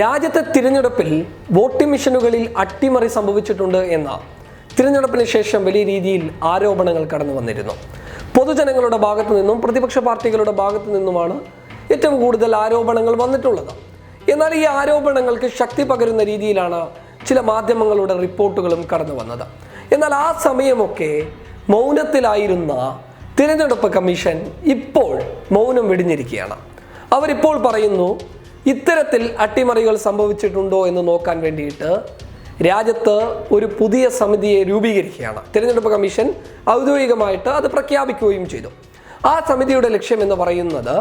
രാജ്യത്തെ തിരഞ്ഞെടുപ്പിൽ വോട്ടിംഗ് മെഷീനുകളിൽ അട്ടിമറി സംഭവിച്ചിട്ടുണ്ട് എന്ന തിരഞ്ഞെടുപ്പിന് ശേഷം വലിയ രീതിയിൽ ആരോപണങ്ങൾ കടന്നു വന്നിരുന്നു. പൊതുജനങ്ങളുടെ ഭാഗത്തു നിന്നും പ്രതിപക്ഷ പാർട്ടികളുടെ ഭാഗത്തു നിന്നുമാണ് ഏറ്റവും കൂടുതൽ ആരോപണങ്ങൾ വന്നിട്ടുള്ളത്. എന്നാൽ ഈ ആരോപണങ്ങൾക്ക് ശക്തി പകരുന്ന രീതിയിലാണ് ചില മാധ്യമങ്ങളുടെ റിപ്പോർട്ടുകളും കടന്നു വന്നത്. എന്നാൽ ആ സമയമൊക്കെ മൗനത്തിലായിരുന്ന തിരഞ്ഞെടുപ്പ് കമ്മീഷൻ ഇപ്പോൾ മൗനം വെടിഞ്ഞിരിക്കുകയാണ്. അവരിപ്പോൾ പറയുന്നു ഇത്തരത്തിൽ അട്ടിമറികൾ സംഭവിച്ചിട്ടുണ്ടോ എന്ന് നോക്കാൻ വേണ്ടിയിട്ട് രാജ്യത്ത് ഒരു പുതിയ സമിതിയെ രൂപീകരിക്കുകയാണ്. തിരഞ്ഞെടുപ്പ് കമ്മീഷൻ ഔദ്യോഗികമായിട്ട് അത് പ്രഖ്യാപിക്കുകയും ചെയ്തു. ആ സമിതിയുടെ ലക്ഷ്യം എന്ന് പറയുന്നത്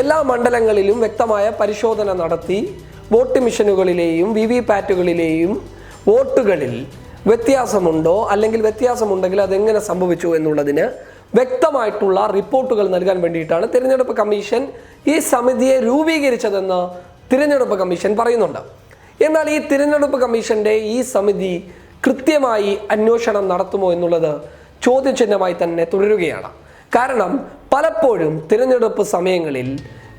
എല്ലാ മണ്ഡലങ്ങളിലും വ്യക്തമായ പരിശോധന നടത്തി വോട്ട് മെഷീനുകളിലെയും വി വി പാറ്റുകളിലെയും വോട്ടുകളിൽ വ്യത്യാസമുണ്ടോ അല്ലെങ്കിൽ വ്യത്യാസമുണ്ടെങ്കിൽ അതെങ്ങനെ സംഭവിച്ചു എന്നുള്ളതിന് വ്യക്തമായിട്ടുള്ള റിപ്പോർട്ടുകൾ നൽകാൻ വേണ്ടിയിട്ടാണ് തിരഞ്ഞെടുപ്പ് കമ്മീഷൻ ഈ സമിതിയെ രൂപീകരിച്ചതെന്ന് തിരഞ്ഞെടുപ്പ് കമ്മീഷൻ പറയുന്നുണ്ട്. എന്നാൽ ഈ തിരഞ്ഞെടുപ്പ് കമ്മീഷന്റെ ഈ സമിതി കൃത്യമായി അന്വേഷണം നടത്തുമോ എന്നുള്ളത് ചോദ്യചിഹ്നമായി തന്നെ തുടരുകയാണ്. കാരണം പലപ്പോഴും തിരഞ്ഞെടുപ്പ് സമയങ്ങളിൽ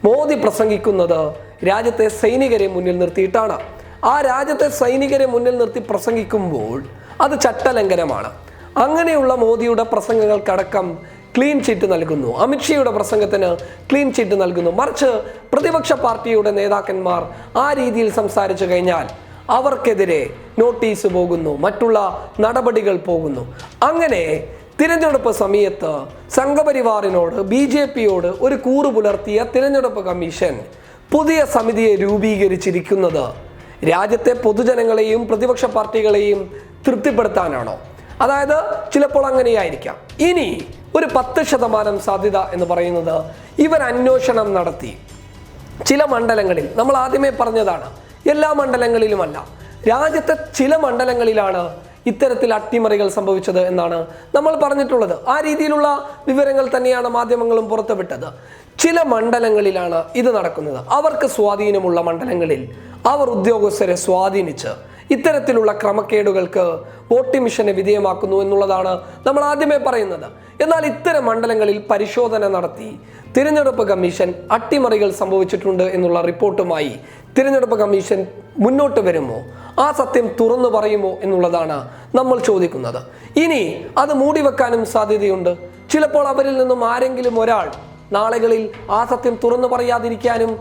മോദി പ്രസംഗിക്കുന്നത് രാജ്യത്തെ സൈനികരെ മുന്നിൽ നിർത്തിയിട്ടാണ്. ആ രാജ്യത്തെ സൈനികരെ മുന്നിൽ നിർത്തി പ്രസംഗിക്കുമ്പോൾ അത് ചട്ടലംഘനമാണ്. അങ്ങനെയുള്ള മോദിയുടെ പ്രസംഗങ്ങൾക്കടക്കം ക്ലീൻ ചീറ്റ് നൽകുന്നു. അമിത്ഷയുടെ പ്രസംഗത്തിന് ക്ലീൻ ചീറ്റ് നൽകുന്നു. മറിച്ച് പ്രതിപക്ഷ പാർട്ടിയുടെ നേതാക്കന്മാർ ആ രീതിയിൽ സംസാരിച്ചു കഴിഞ്ഞാൽ അവർക്കെതിരെ നോട്ടീസ് പോകുന്നു. മറ്റുള്ള നടപടികൾ പോകുന്നു. അങ്ങനെ തിരഞ്ഞെടുപ്പ് സമയത്ത് സംഘപരിവാറിനോട് ബി ജെ പിയോട് ഒരു കൂറ് പുലർത്തിയ തിരഞ്ഞെടുപ്പ് കമ്മീഷൻ പുതിയ സമിതിയെ രൂപീകരിച്ചിരിക്കുന്നത് രാജ്യത്തെ പൊതുജനങ്ങളെയും പ്രതിപക്ഷ പാർട്ടികളെയും തൃപ്തിപ്പെടുത്താനാണോ? അതായത് ചിലപ്പോൾ അങ്ങനെയായിരിക്കാം. ഇനി ഒരു പത്ത് ശതമാനം സാധ്യത എന്ന് പറയുന്നത് ഇവർ അന്വേഷണം നടത്തി. ചില മണ്ഡലങ്ങളിൽ നമ്മൾ ആദ്യമേ പറഞ്ഞതാണ് എല്ലാ മണ്ഡലങ്ങളിലുമല്ല. രാജ്യത്തെ ചില മണ്ഡലങ്ങളിലാണ് ഇത്തരത്തിൽ അട്ടിമറികൾ സംഭവിച്ചത് എന്നാണ് നമ്മൾ പറഞ്ഞിട്ടുള്ളത്. ആ രീതിയിലുള്ള വിവരങ്ങൾ തന്നെയാണ് മാധ്യമങ്ങളും പുറത്തുവിട്ടത്. ചില മണ്ഡലങ്ങളിലാണ് ഇത് നടക്കുന്നത്. അവർക്ക് സ്വാധീനമുള്ള മണ്ഡലങ്ങളിൽ അവർ ഉദ്യോഗസ്ഥരെ സ്വാധീനിച്ച് ഇത്തരത്തിലുള്ള ക്രമക്കേടുകൾക്ക് വോട്ടിംഗ് മിഷനെ വിധേയമാക്കുന്നു എന്നുള്ളതാണ് നമ്മൾ ആദ്യമേ പറയുന്നത്. എന്നാൽ ഇത്തരം മണ്ഡലങ്ങളിൽ പരിശോധന നടത്തി തിരഞ്ഞെടുപ്പ് കമ്മീഷൻ അട്ടിമറികൾ സംഭവിച്ചിട്ടുണ്ട് എന്നുള്ള റിപ്പോർട്ടുമായി തിരഞ്ഞെടുപ്പ് കമ്മീഷൻ മുന്നോട്ട് വരുമോ? ആ സത്യം തുറന്നു പറയുമോ എന്നുള്ളതാണ് നമ്മൾ ചോദിക്കുന്നത്. ഇനി അത് മൂടിവെക്കാനും സാധ്യതയുണ്ട്. ചിലപ്പോൾ അവരിൽ നിന്നും ആരെങ്കിലും ഒരാൾ നാളുകളിൽ ആ സത്യം തുറന്നു പറയാതിരിക്കാനും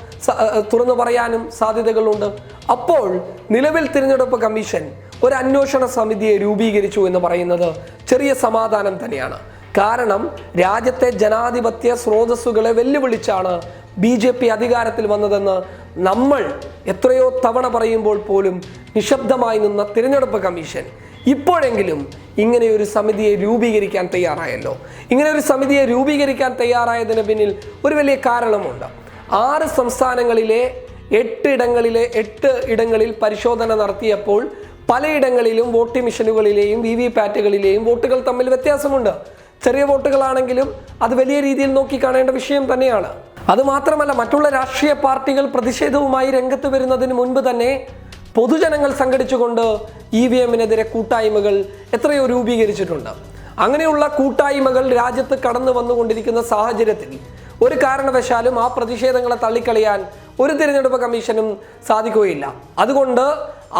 തുറന്നു പറയാനും സാധ്യതകളുണ്ട്. അപ്പോൾ നിലവിൽ തിരഞ്ഞെടുപ്പ് കമ്മീഷൻ ഒരു അന്വേഷണ സമിതിയെ രൂപീകരിച്ചു എന്ന് പറയുന്നത് ചെറിയ സമാധാനം തന്നെയാണ്. കാരണം രാജ്യത്തെ ജനാധിപത്യ സ്രോതസ്സുകളെ വെല്ലുവിളിച്ചാണ് ബി ജെ പി അധികാരത്തിൽ വന്നതെന്ന് നമ്മൾ എത്രയോ തവണ പറയുമ്പോൾ പോലും നിശബ്ദമായി നിന്ന തിരഞ്ഞെടുപ്പ് കമ്മീഷൻ. ഇപ്പോഴെങ്കിലും ഇങ്ങനെ ഒരു സമിതിയെ രൂപീകരിക്കാൻ തയ്യാറായല്ലോ. ഇങ്ങനെ ഒരു സമിതിയെ രൂപീകരിക്കാൻ തയ്യാറായതിന് പിന്നിൽ ഒരു വലിയ കാരണമുണ്ട്. ആറ് സംസ്ഥാനങ്ങളിലെ എട്ട് ഇടങ്ങളിലെ എട്ട് ഇടങ്ങളിൽ പരിശോധന നടത്തിയപ്പോൾ പലയിടങ്ങളിലും വോട്ടിംഗ് മെഷീനുകളിലെയും വി വി പാറ്റുകളിലെയും വോട്ടുകൾ തമ്മിൽ വ്യത്യാസമുണ്ട്. ചെറിയ വോട്ടുകളാണെങ്കിലും അത് വലിയ രീതിയിൽ നോക്കി കാണേണ്ട വിഷയം തന്നെയാണ്. അതുമാത്രമല്ല മറ്റുള്ള രാഷ്ട്രീയ പാർട്ടികൾ പ്രതിഷേധവുമായി രംഗത്ത് വരുന്നതിന് മുൻപ് തന്നെ പൊതുജനങ്ങൾ സംഘടിച്ചുകൊണ്ട് ഇ വി എമ്മിനെതിരെ കൂട്ടായ്മകൾ എത്രയോ രൂപീകരിച്ചിട്ടുണ്ട്. അങ്ങനെയുള്ള കൂട്ടായ്മകൾ രാജ്യത്ത് കടന്നു വന്നുകൊണ്ടിരിക്കുന്ന സാഹചര്യത്തിൽ ഒരു കാരണവശാലും ആ പ്രതിഷേധങ്ങളെ തള്ളിക്കളയാൻ ഒരു തിരഞ്ഞെടുപ്പ് കമ്മീഷനും സാധിക്കുകയില്ല. അതുകൊണ്ട്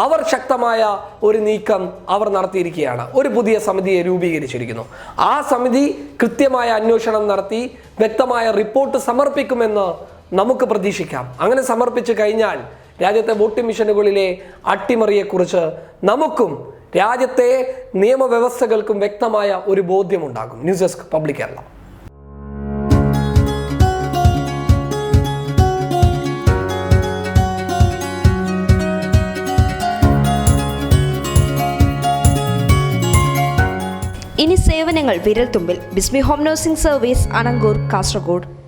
അവർ ശക്തമായ ഒരു നീക്കം അവർ നടത്തിയിരിക്കുകയാണ്. ഒരു പുതിയ സമിതിയെ രൂപീകരിച്ചിരിക്കുന്നു. ആ സമിതി കൃത്യമായ അന്വേഷണം നടത്തി വ്യക്തമായ റിപ്പോർട്ട് സമർപ്പിക്കുമെന്ന് നമുക്ക് പ്രതീക്ഷിക്കാം. അങ്ങനെ സമർപ്പിച്ചു കഴിഞ്ഞാൽ രാജ്യത്തെ വോട്ടിംഗ് മിഷനുകളിലെ അട്ടിമറിയെക്കുറിച്ച് നമുക്കും രാജ്യത്തെ നിയമവ്യവസ്ഥകൾക്കും വ്യക്തമായ ഒരു ബോധ്യമുണ്ടാകും. News desk public Kerala. ഇനി സേവനങ്ങൾ വിരൽത്തുമ്പിൽ. Bismi home nursing service Anangoor Kasaragod.